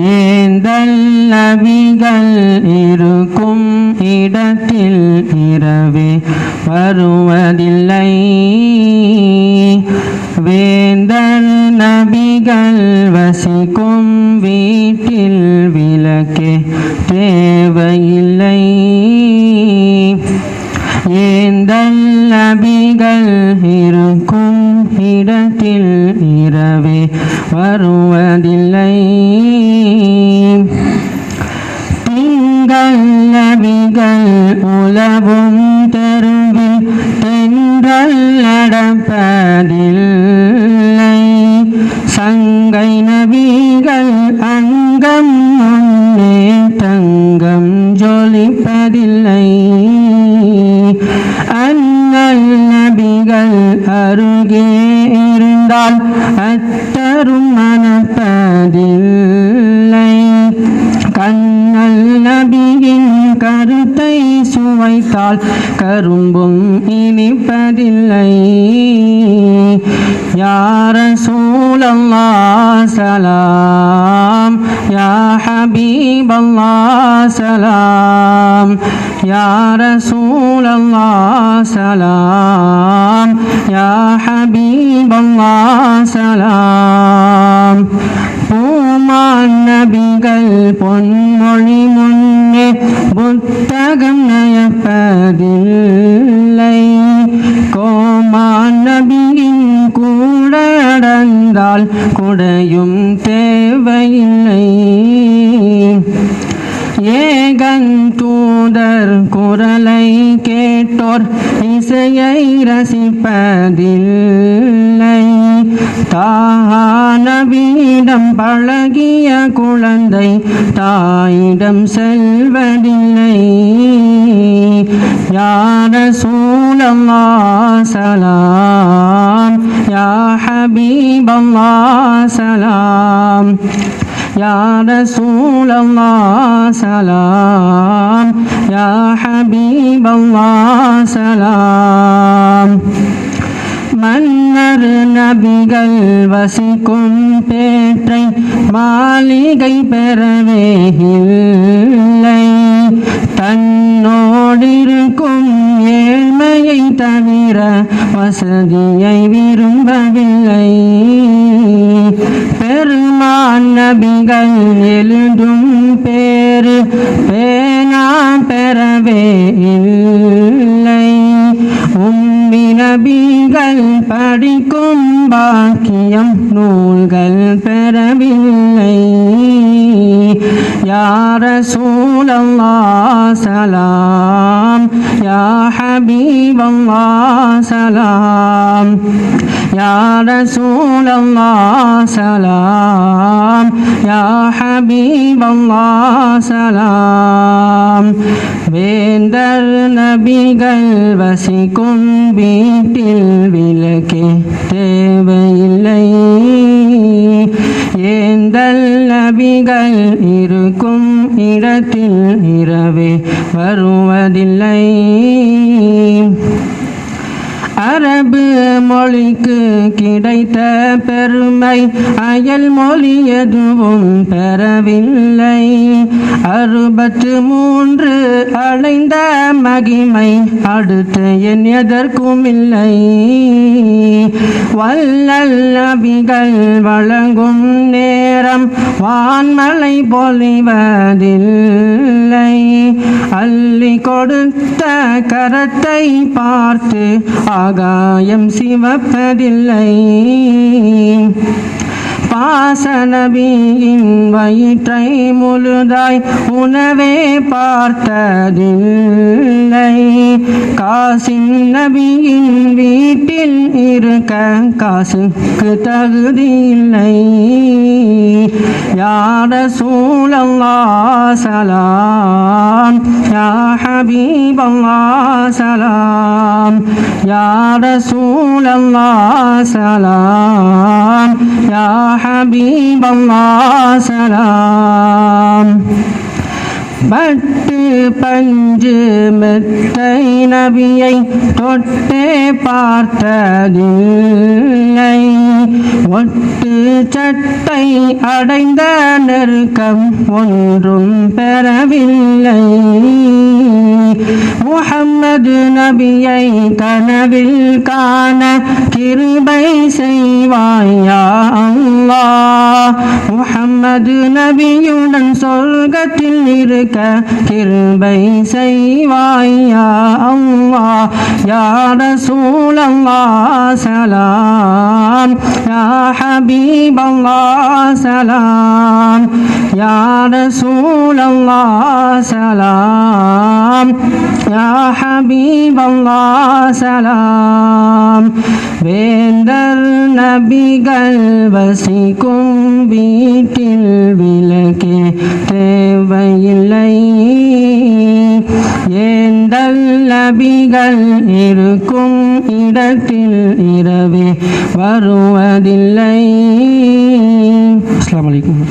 ஏந்தல் நபிகள் இருக்கும் இடத்தில் இரவே வருவதில்லை. வேந்தல் நபிகள் வசிக்கும் வீட்டில் விளக்கே தேவையில்லை. ஏந்தல் நபிகள் இருக்கும் இடத்தில் இரவே வருவதில்லை. அண்ணல் நபிகள் அருகே இருந்தால் அத்தரும் மனப்பதில்லை. கண்ணல் நபியின் கருத்தை சுவைத்தால் கரும்பும் இனிப்பதில்லை. யார சூழல்லா يا حبيب الله سلام. يا رسول الله سلام. يا حبيب الله سلام. பூமான் நபிகள் பொன்மொழி முன்னே புத்தகம் நயப்பதில்லை கோமான் நபியின் கூட குடையும் தேவையில்லை ஏகன் தூதர் குரலை கேட்டோர் இசையை ரசிப்பதில்லை. தானவிடம் பழகிய குழந்தை தாயிடம் செல்வதில்லை. யார சூழல்லா சலாம் யா ஹபீபல்லா சலாம் يا رسول الله سلام يا حبيب الله سلام மன்னர் நபிகள் வசிக்கும் பேற்றை மாளிகை பெறவே இல்லை தன்னோடிருக்கும் ஏழ்மையை தவிர வசதியை விரும்பவில்லை படிக்கும் பாக்கியம் நூல்கள் பெறவில்லை. رسول الله سلام. يا حبيب الله سلام. يا رسول الله سلام. يا حبيب الله سلام. வேந்தர் நபிகள் வசிக்கும் வீட்டில் விளக்கே தேவையில்லை ஏந்தல் நபிகள் இருக்கும் இடத்தில் இரவே வருவதில்லை. அரபு மொழிக்கு கிடைத்த பெருமை அயல் மொழி எதுவும் பெறவில்லை. அறுபத்து மூன்று அடைந்த மகிமை அடுத்து என் எதற்கும் இல்லை. வல்லல் நபிகள் வழங்கும் நேரம் வான்மலை பொழிவதில்லை அள்ளி கொடுத்த கரத்தை பார்த்து ஆகாயம் சிவப்பதில்லை. பாசநபியின் வயிற்றை முழுதாய் உணவே பார்த்ததில்லை. காசின் நபியின் வீட்டில் இருக்க காசுக்கு தகுதியில்லை. யார சூழல்லா சலாம்? யா ஹபீபல்லா சலாம்? யார சூழல்லா சலாம்? யா حبيب الله سلام. பட்டு பஞ்சு மெத்தை நபியை தொட்டே பார்த்ததில்லை ஒட்டு சட்டை அடைந்த நெருக்கம் ஒன்றும் பெறவில்லை முகம்மது நபியை கனவில் காண கிருபை செய்வாயா நபியுடன் சொர்க்கத்தில் இருக்க கிருபை செய்வாயா அல்லாஹ் யா ரசூலல்லாஹ் சலாம். யா ஹபீபல்லாஹ் சலாம். யா ரசூலல்லாஹ் சலாம். யா ஹபீபல்லாஹ் சலாம். வேந்தர் நபிகள் வசிக்கும் வீட்டில் விளக்கே தேவையில்லை. ஏந்தல் நபிகள் இருக்கும் இடத்தில் இரவே வருவதில்லை. அஸ்லாம் வலைக்கம்